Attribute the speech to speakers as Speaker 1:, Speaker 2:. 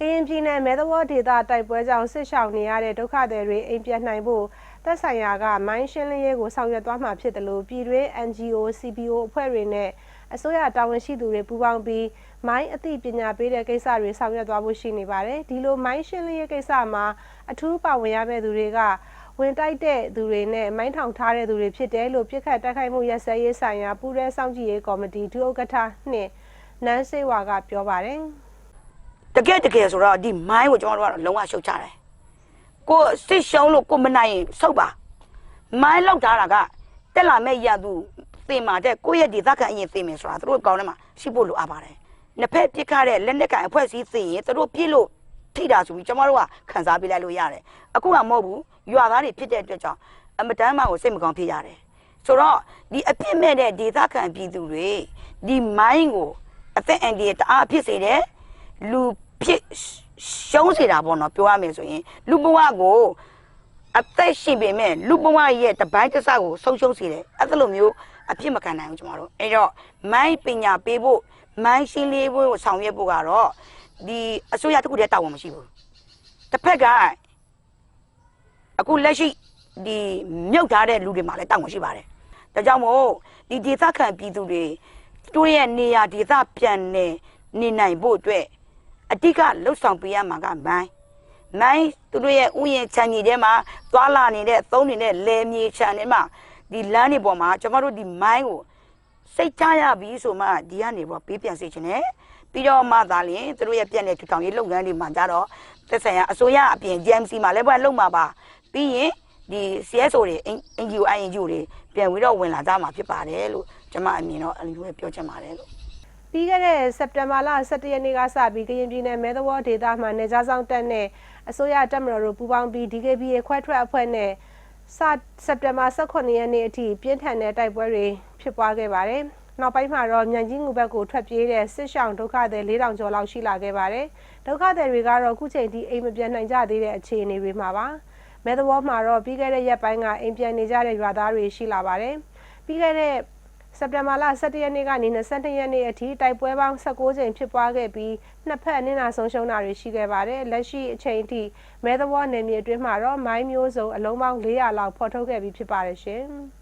Speaker 1: ကရင်ပြည်နယ်မဲသဝေါဒေသတိုက်ပွဲကြောင့်ဆစ်ရှောင်နေရတဲ့ဒုက္ခသည်တွေအိမ်ပြန်နိုင်ဖို့သက်ဆိုင်ရာကမိုင်းရှင်းလင်းရေးကိုဆောင်ရွက်သွားမှာဖြစ်တယ်လို့ပြည်တွင်း NGO CPO အဖွဲ့တွေနဲ့အစိုးရတာဝန်ရှိသူတွေပူးပေါင်းပြီးမိုင်းအသိပညာပေးတဲ့ကိစ္စတွေဆောင်ရွက်သွားဖို့ရှိနေပါတယ်ဒီလိုမိုင်းရှင်းလင်းရေးကိစ္စမှာအထူးပါဝင်ရမယ့်သူတွေကဝင်တိုက်တဲ့သူတွေနဲ့မိုင်းထောင်ထားတဲ့သူတွေဖြစ်တယ်လို့ပြစ်ခတ်တိုက်ခိုက်မှုရက်စဲရေးဆိုင်ရာပူးရဲစောင့်ကြည့်ရေးကော်မတီဒုဥက္ကဋ္ဌနှင့်နန်းစေဝါကပြောပါတယ်
Speaker 2: တကယ်တကယ်ဆိုတော့ဒီမိုင်းကိုကျွန်တော်တို့ကတော့လုံးဝရှုတ်ချတယ်ကိုစစ်ရှုံးလို့ကိုမနိုင်ရင်ဆုတ်ပါမိုင်းလောက်ထားတာကတက်လာမဲ့ရသူသင်မာတဲ့ကိုယ့်ရဲ့ဒီသက္ကအရင်သင်မယ်ဆိုတာသူတို့ကောင်းထဲမှာရှိဖို့လိုအပ်ပါတယ်နှစ်ဖက်ပြစ်ခတ်တဲ့လက်နက်ကန်အဖွဲ့အစည်းသင်ရင်သူတို့ပြစ်လို့ထိတာဆိုပြီးကျွန်တော်တို့ကခံစားပေးလိုက်လို့ရတယ်အခုကမဟုတ်ဘူးရွာသားတွေဖြစ်တဲ့အတွက်ကြောင့်အမတန်းမှကိုစိတ်မကောင်းဖြစ်ရတယ်ဆိုတော့ဒီအပြစ်မဲ့တဲ့ဒေသခံပြည်သူတွေဒီမိုင်းကိုအသက်အန္တရာယ်တအားဖြစ်စေတယ်လူဖြစ် ရှုံးစေတာပေါ့နော်ပြောရမယ်ဆိုရင်လူဘဝကိုအသက်ရှိပေမဲ့လူဘဝရဲ့တပိုင်းတစ်စကိုဆုံးရှုံးစေတယ်အဲ့ဒါလိုမျိုးအဖြစ်မခံနိုင်ဘူးကျမတို့အဲ့တော့မိုင်းပညာပေးဖို့မိုင်းရှင်းလေးဖို့ကိုဆောင်ရွက်ဖို့ကတော့ဒီအစိုးရတစ်ခုတည်းတာဝန်မရှိဘူးတစ်ဖက်ကအခုလက်ရှိဒီမြုပ်ထားတဲ့လူတွေမှာလည်းတာဝန်ရှိပါတယ်ဒါကြောင့်မို့ဒီဒေသခံပြည်သူတွေတို့ရဲ့နေရာဒေသပြန်နေနေနိုင်ဖို့အတွက် အတိကလှုပ်ဆောင်ပေးရမှာကမိုင်းမိုင်းသူတို့ရဲ့ဥယျာဉ်ခြံကြီးထဲမှာသွားလာနေတဲ့သုံးနေတဲ့လယ်မြေခြံထဲမှာဒီလမ်းတွေပေါ်မှာကျွန်တော်တို့ဒီမိုင်းကိုစိတ်ချရပြီဆိုမှဒီကနေပေါ့ပေးပြန်စေချင်တယ်ပြီးတော့မှသာလျှင်သူတို့ရဲ့ပြက်တဲ့ထူထောင်ရေးလုပ်ငန်းတွေမှာကြတော့သက်ဆိုင်ရာအစိုးရအပြင် GMC မှာလည်းဘယ်လုပ်မှာပါပြီးရင်ဒီ CSO တွေ NGO INGO တွေပြန်ပြီးတော့ဝင်လာကြမှာဖြစ်ပါတယ်လို့ကျွန်မအမြင်တော့အလိုပဲပြောချင်ပါတယ်လို့
Speaker 1: ပြီးခဲ့တဲ့စက်တင်ဘာလ17ရက်နေ့ကစပြီးကရင်ပြည်နယ်မဲသဝေါဒေသမှာနေကြားဆောင်တက်နဲ့အစိုးရတပ်မတော်တို့ပူးပေါင်းပြီး DKBA ခွဲထွက်အဖွဲ့နဲ့စစက်တင်ဘာ18ရက်နေ့အထိပြင်းထန်တဲ့တိုက်ပွဲတွေဖြစ်ပွားခဲ့ပါတယ်။နောက်ပိုင်းမှာတော့မြန်ကြီးငူဘက်ကိုထွက်ပြေးတဲ့စစ်ရှောင်းဒုက္ခသည်4000ကျော်လောက်ရှိလာခဲ့ပါတယ်။ဒုက္ခသည်တွေကတော့အခုချိန်ထိအိမ်မပြန်နိုင်ကြသေးတဲ့အခြေအနေတွေမှာပါ။မဲသဝေါမှာတော့ပြီးခဲ့တဲ့ရက်ပိုင်းကအိမ်ပြန်နေကြတဲ့ရွာသားတွေရှိလာပါတယ်။ပြီးခဲ့တဲ့ စက်တင်ဘာလ17ရက်နေ့ကနေ22ရက်နေ့အထိတိုက်ပွဲပေါင်း16ကြိမ်ဖြစ်ပွားခဲ့ပြီးနှစ်ဖက်အနစ်နာဆုံးရှုံးတာတွေရှိခဲ့ပါတယ်။လက်ရှိအချိန်အထိမဲသဘောနယ်မြေအတွင်းမှာတော့မိုင်းမျိုးစုံအလုံးပေါင်း400လောက်ဖော်ထုတ်ခဲ့ပြီးဖြစ်ပါတယ်ရှင်။